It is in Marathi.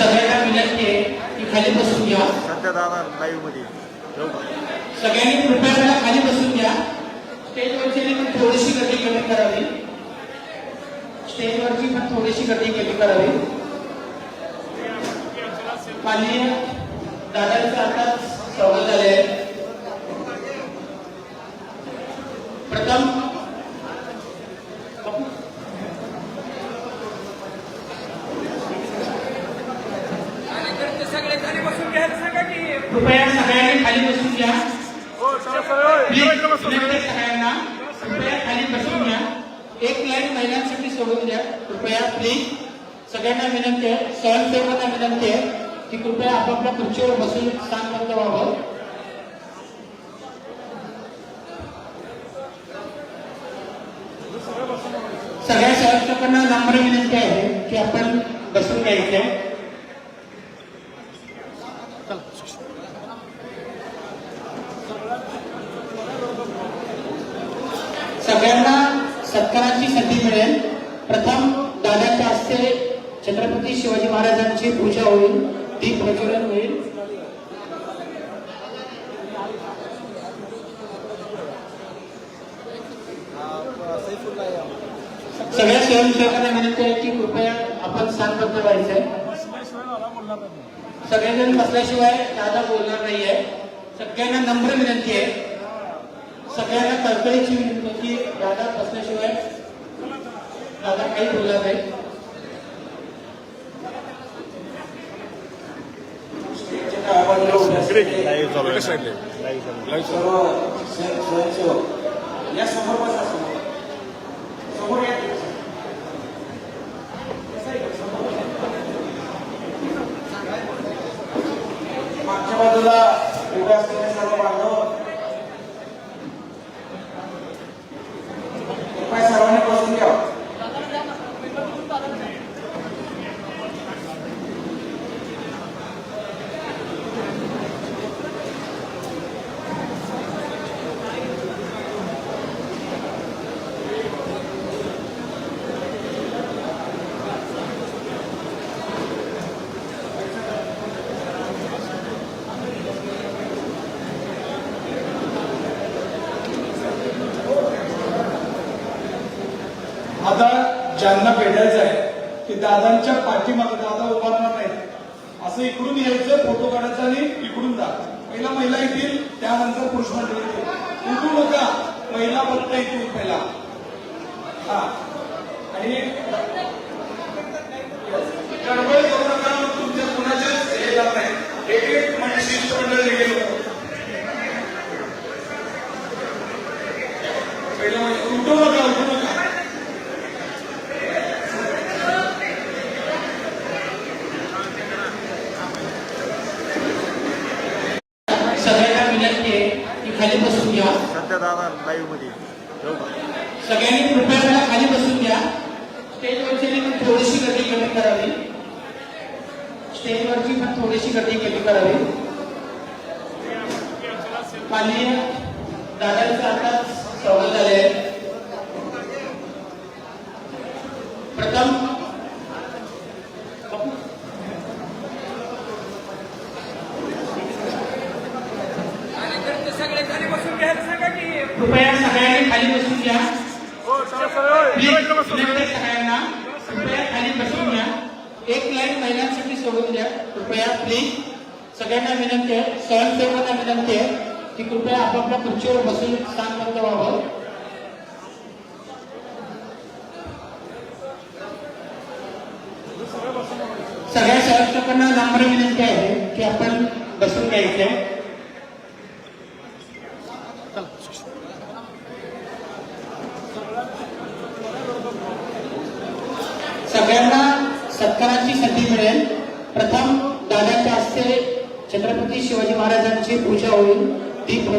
सगळ्यांना विनंती आहे की खाली बसून घ्या. सध्या दादा लाईव्हमध्ये? सगळ्यांनी कृपया खाली बसून घ्या. स्टेजवरची पण थोडीशी गर्दी कमी करावी. स्टेजवरची पण थोडीशी गर्दी कमी करावी. माननीय दादांचं आता स्वागत झाले आहे प्रथम सगळे खाली बसून घ्यायला सांगा की कृपया सगळ्यांनी खाली बसून घ्या. हो, आहे. सगळ्यांना कृपया खाली बसून घ्या. एक लाईन महिलांसाठी सोडून द्या. कृपया प्लीज सगळ्यांना विनंती आहे. स्वयंसेवकांना विनंती आहे की कृपया आपापल्या खुर्चीवर बसून स्थानबद्ध व्हावं. सगळ्या स्वयंसेवकांना नम्र विनंती आहे की आपण बसून घ्यायचे सगळ्यांना सत्काराची संधी मिळेल. प्रथम दादाच्या हस्ते छत्रपती शिवाजी महाराजांची पूजा होईल ती प्रज्वलन होईल. सगळ्या स्वयंसेवकांना विनंती आहे की कृपया आपण स्थानबद्ध व्हायचंय सगळेजण बसल्याशिवाय दादा बोलणार नाहीये. सगळ्यांना नम्र विनंती आहे. सगळ्यांना कळकळीची विनंती की दादा बसल्याशिवाय दादा काही बोलणार नाही. या समोर बसा समोर. समोर या. मागच्या बाजूला उभे असलेले सर्व बांधव कृपया सर्वांनी बसून घ्या दादा ज्यांना भेटायचं आहे ते दादांच्या पाठीमागे दादा उभारणार नाही असं इकडून यायचं फोटो काढायचा आणि इकडून जा. पहिला महिला येतील त्यानंतर पुरुष मंडळी येतील. उठू नका. महिला फक्त येतील पहिला. हा. आणि गडबड करू नका मग तुमच्या कुणाच्याच हे येणार नाही एक एक म्हणजे शिष्टमंडळ निघेल पहिला म्हणजे उठू नका उठू नका सगळ्यांना विनंती आहे की खाली बसून घ्या. सध्या दादा लाईव्हमध्ये? सगळ्यांनी कृपया जरा खाली बसून घ्या. स्टेजवरची पण थोडीशी गर्दी कमी करावी. स्टेजवरची पण थोडीशी गर्दी कमी करावी. माननीय दादांचं आता स्वागत झाले प्रथम आणि सगळे खाली बसून घ्यायला सांगा की कृपया सगळ्यांनी खाली बसून घ्या. सगळ्यांना कृपया खाली बसून घ्या. एक लाईन महिलांसाठी सोडून द्या. कृपया प्लीज सगळ्यांना विनंती आहे. स्वयंसेवकांना विनंती आहे की कृपया आपापल्या खुर्चीवर बसून स्थान बंद व्हावं. सगळ्या स्वयंसेवकांना नम्र विनंती आहे की आपण बसून घ्यायचं आहे. सत्काराची संधी मिळेल. प्रथम दादाच्या हस्ते छत्रपती शिवाजी महाराजांची पूजा होईल. दीप